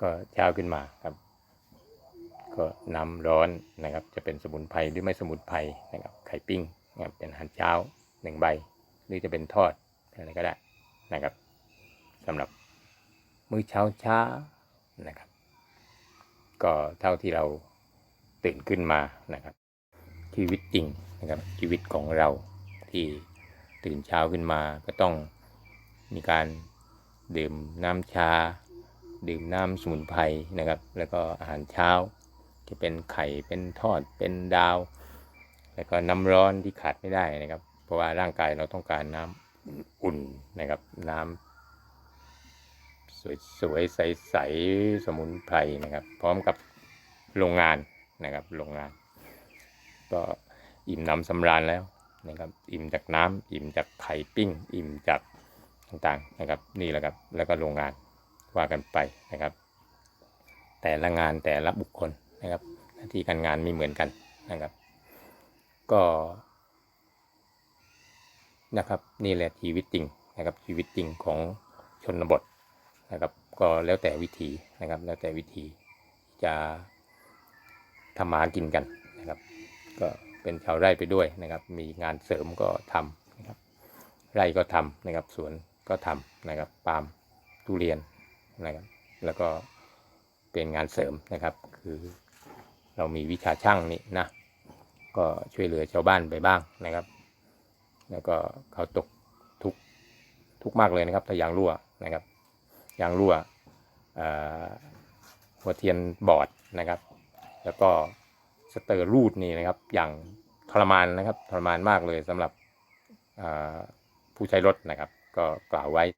ก็เช้าขึ้นมาครับ ก็น้ำร้อนนะครับ จะเป็นสมุนไพรหรือไม่สมุนไพรนะครับ ไข่ปิ้งนะครับเป็นอาหารเช้าหนึ่งใบ หรือจะเป็นทอดอะไรก็ได้นะครับสำหรับมื้อเช้าช้านะครับก็เท่าที่เราตื่นขึ้นมานะครับ ชีวิตจริงนะครับชีวิตของเราที่ตื่นเช้าขึ้นมาก็ต้องมีการดื่มน้ำชา ดื่มน้ำสมุนไพรนะครับ แล้วก็อาหารเช้าจะเป็นไข่เป็นทอดเป็นดาว แล้วก็น้ำร้อนที่ขาดไม่ได้นะครับ เพราะว่าร่างกายเราต้องการน้ำอุ่นนะครับ น้ำสวยๆใสๆสมุนไพรนะครับ พร้อมกับโรงงานนะครับโรงงาน ก็อิ่มหนำสำราญแล้วนะครับ อิ่มจากน้ำอิ่มจากไข่ปิ้ง อิ่มจากต่างๆนะครับ นี่แหละครับ แล้วก็โรงงาน ว่ากันไปนะครับ แต่ละงานแต่ละบุคคลนะครับ หน้าที่การงานไม่เหมือนกันนะครับ ก็นะครับนี่แหละชีวิตจริงนะครับชีวิตจริงของชนบทนะครับ ก็แล้วแต่วิธีนะครับ แล้วแต่วิธีจะทำมาหากินกันนะครับ ก็เป็นชาวไร่ไปด้วยนะครับ มีงานเสริมก็ทำนะครับ ไร่ก็ทำนะครับ สวนก็ทำนะครับ ปาล์มทุเรียน นะครับ แล้วก็เป็นงานเสริมนะครับ คือเรามีวิชาช่างนี่นะ ก็ช่วยเหลือชาวบ้านไปบ้างนะครับ แล้วก็เขาตกทุกทุกมากเลยนะครับถ้ายางรั่วนะครับ ยางรั่วหัวเทียนบอดนะครับ แล้วก็สเตอร์รูดนี่นะครับ อย่างทรมานนะครับทรมานมากเลยสำหรับผู้ใช้รถนะครับ ก็กล่าวไว้